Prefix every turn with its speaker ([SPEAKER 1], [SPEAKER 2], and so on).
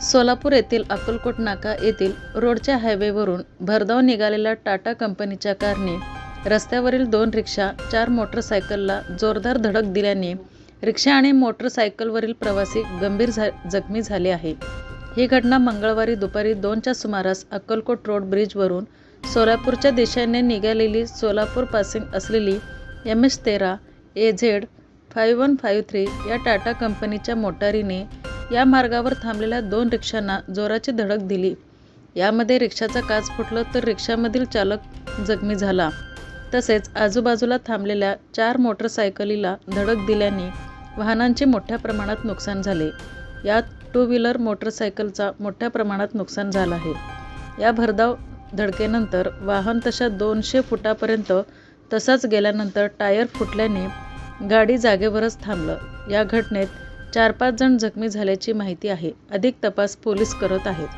[SPEAKER 1] सोलापूर येथील अक्कलकोट नाका येथील रोडच्या हायवेवरून भरधाव निघालेल्या टाटा कंपनीच्या कारने रस्त्यावरील दोन रिक्षा चार मोटरसायकलला जोरदार धडक दिल्याने रिक्षा आणि मोटरसायकलवरील प्रवासी गंभीर झा जखमी झाले आहे. ही घटना मंगळवारी दुपारी दोनच्या सुमारास अक्कलकोट रोड ब्रिजवरून सोलापूरच्या दिशेने निघालेली सोलापूर पासिंग असलेली एम एच तेरा A Z five one five three या टाटा कंपनीच्या मोटारीने या मार्गावर थांबलेल्या दोन रिक्षांना जोराची धडक दिली. यामध्ये रिक्षाचा काच फुटलं तर रिक्षामधील चालक जखमी झाला. तसेच आजूबाजूला थांबलेल्या चार मोटरसायकलीला धडक दिल्याने वाहनांचे मोठ्या प्रमाणात नुकसान झाले. यात टू व्हीलर मोटरसायकलचा मोठ्या प्रमाणात नुकसान झालं आहे. या भरधाव धडकेनंतर वाहन तशा दोनशे फुटापर्यंत तसाच गेल्यानंतर टायर फुटल्याने गाडी जागेवरच थांबलं. या घटनेत चार-पाच जण जखमी झाल्याची माहिती आहे. अधिक तपास पोलीस करत आहेत.